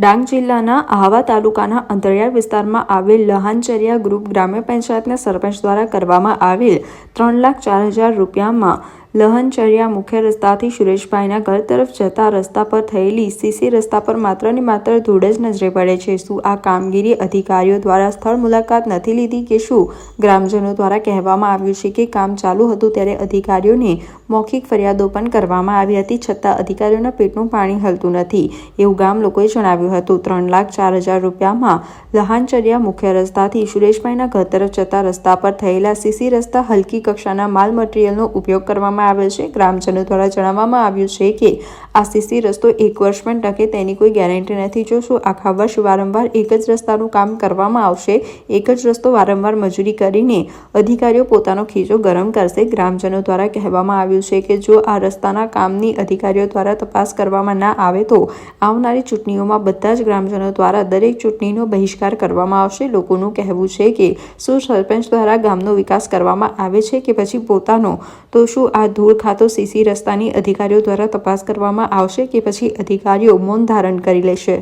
ડાંગ જિલ્લાના આહવા તાલુકાના અંતરિયાળ વિસ્તારમાં આવેલ લહાનચરિયા ગ્રુપ ગ્રામ્ય પંચાયતના સરપંચ દ્વારા કરવામાં આવેલ ત્રણ લાખ ચાર હજાર રૂપિયામાં લહનચર્યા મુખ્ય રસ્તાથી સુરેશભાઈના ઘર તરફ જતા રસ્તા પર થયેલી સીસી રસ્તા પર માત્ર ને માત્ર ધૂળ જ નજરે પડે છે. શું આ કામગીરી અધિકારીઓ દ્વારા સ્થળ મુલાકાત નથી લીધી કે શું? ગ્રામજનો દ્વારા કહેવામાં આવ્યું છે કે કામ ચાલુ હતું ત્યારે અધિકારીઓને મૌખિક ફરિયાદો પણ કરવામાં આવી હતી, છતાં અધિકારીઓના પેટનું પાણી હલતું નથી એવું ગામ લોકોએ જણાવ્યું હતું. ત્રણ લાખ ચાર હજાર રૂપિયામાં લહાનચર્યા મુખ્ય રસ્તાથી સુરેશભાઈના ઘર તરફ જતા રસ્તા પર થયેલા સીસી રસ્તા હલકી કક્ષાના માલ મટીરિયલનો ઉપયોગ કરવામાં આવેલ છે. ગ્રામજનો દ્વારા જણાવવામાં આવ્યું છે કે, આ સીસી રસ્તો એક વર્ષ પણ ટકે તેની કોઈ ગેરંટી નથી. જો આખા વર્ષ વારંવાર એક જ રસ્તાનું કામ કરવામાં આવશે, એક જ રસ્તો વારંવાર મજૂરી કરીને અધિકારીઓ પોતાનો ખીચો ગરમ કરશે. ગ્રામજનો દ્વારા કહેવામાં આવ્યું છે કે, જો આ રસ્તાના કામની અધિકારીઓ દ્વારા તપાસ કરવામાં ના આવે તો આવનારી ચૂંટણીઓમાં બધા જ ગ્રામજનો દ્વારા દરેક ચૂંટણીનો બહિષ્કાર કરવામાં આવશે. લોકોનું કહેવું છે કે, શું સરપંચ દ્વારા ગામનો વિકાસ કરવામાં આવે છે કે પછી પોતાનો? તો શું આ ધૂળ ખાતો સીસી રસ્તાની અધિકારીઓ દ્વારા તપાસ કરવામાં આવશે કે પછી અધિકારીઓ મૌન ધારણ કરી લેશે.